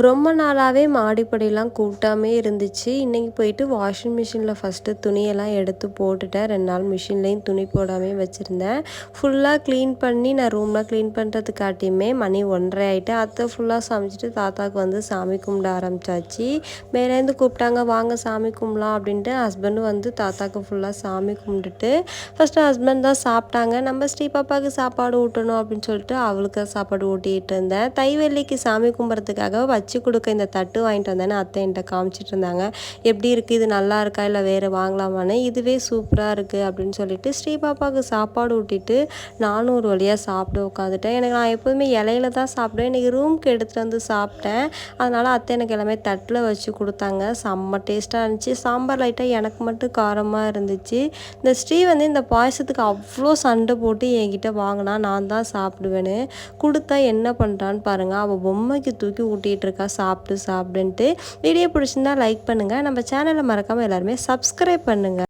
ரொம்ப நாளாகவே மாடிப்படியெலாம் கூட்டாமே இருந்துச்சு. இன்றைக்கி போயிட்டு வாஷிங் மிஷினில் ஃபஸ்ட்டு துணியெல்லாம் எடுத்து போட்டுட்டேன். ரெண்டு நாள் மிஷின்லேயும் துணி போடாமே வச்சுருந்தேன். ஃபுல்லாக க்ளீன் பண்ணி நான் ரூம்லாம் க்ளீன் பண்ணுறதுக்காட்டியுமே மணி ஒன்றரை ஆகிட்டு அத்தை ஃபுல்லாக சமைச்சிட்டு தாத்தாவுக்கு வந்து சாமி கும்பிட ஆரம்பிச்சாச்சு. மேலேருந்து கூப்பிட்டாங்க வாங்க சாமி கும்பிடலாம் அப்படின்ட்டு ஹஸ்பண்டும் வந்து தாத்தாவுக்கு ஃபுல்லாக சாமி கும்பிட்டுட்டு ஃபஸ்ட்டு ஹஸ்பண்ட் தான் சாப்பிட்டாங்க. நம்ம ஸ்ரீ பாப்பாவுக்கு சாப்பாடு ஊட்டணும் அப்படின்னு சொல்லிட்டு அவளுக்கு சாப்பாடு ஊட்டிகிட்டு இருந்தேன். தைவெல்லிக்கு சாமி கும்பிட்றதுக்காக வச்சு கொடுக்க இந்த தட்டு வாங்கிட்டு வந்தேன்னு அத்தை என்கிட்ட காமிச்சிட்டு இருந்தாங்க எப்படி இருக்குது இது நல்லா இருக்கா? இல்லை வேறு வாங்கலாமான்னு? இதுவே சூப்பராக இருக்குது அப்படின்னு சொல்லிட்டு ஸ்ரீ பாப்பாவுக்கு சாப்பாடு ஊட்டிட்டு நானும் ஒரு வழியாக சாப்பிட உட்காந்துட்டேன். எனக்கு நான் எப்போதுமே இலையில தான் சாப்பிடுவேன். இன்றைக்கி ரூம்க்கு எடுத்துகிட்டு வந்து சாப்பிட்டேன். அதனால் அத்தை எனக்கு எல்லாமே தட்டில் வச்சு கொடுத்தாங்க. செம்ம டேஸ்ட்டாக இருந்துச்சு. சாம்பார் லைட்டாக எனக்கு மட்டும் காரமாக இருந்துச்சு. இந்த ஸ்ரீ வந்து இந்த பாயசத்துக்கு அவ்வளோ சண்டை போட்டு என்கிட்ட வாங்கினா நான் தான் சாப்பிடுவேன்னு. கொடுத்தா என்ன பண்ணுறான்னு பாருங்கள் அவள் பொம்மைக்கு தூக்கி ஊட்டிகிட்டு இருக்கா சாப்பிட்டு சாப்பிடுன்ட்டு வீடியோ பிடிச்சிருந்தா லைக் பண்ணுங்கள் நம்ம சேனலை மறக்காமல் எல்லாருமே சப்ஸ்கிரைப் பண்ணுங்கள்